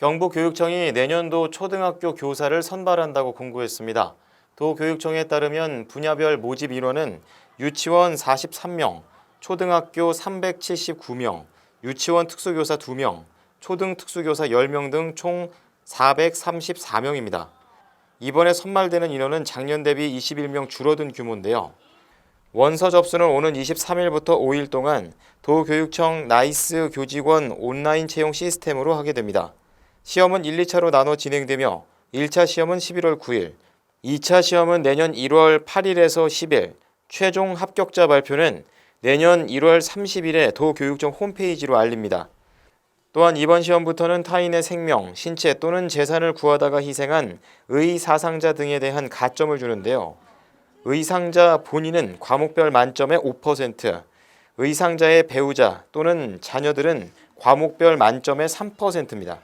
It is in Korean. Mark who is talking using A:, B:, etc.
A: 경북교육청이 내년도 초등학교 교사를 선발한다고 공고했습니다. 도교육청에 따르면 분야별 모집 인원은 유치원 43명, 초등학교 379명, 유치원 특수교사 2명, 초등 특수교사 10명 등 총 434명입니다. 이번에 선발되는 인원은 작년 대비 21명 줄어든 규모인데요. 원서 접수는 오는 23일부터 5일 동안 도교육청 나이스 교직원 온라인 채용 시스템으로 하게 됩니다. 시험은 1, 2차로 나눠 진행되며 1차 시험은 11월 9일, 2차 시험은 내년 1월 8일에서 10일, 최종 합격자 발표는 내년 1월 30일에 도교육청 홈페이지로 알립니다. 또한 이번 시험부터는 타인의 생명, 신체 또는 재산을 구하다가 희생한 의 사상자 등에 대한 가점을 주는데요. 의상자 본인은 과목별 만점의 5%, 의상자의 배우자 또는 자녀들은 과목별 만점의 3%입니다.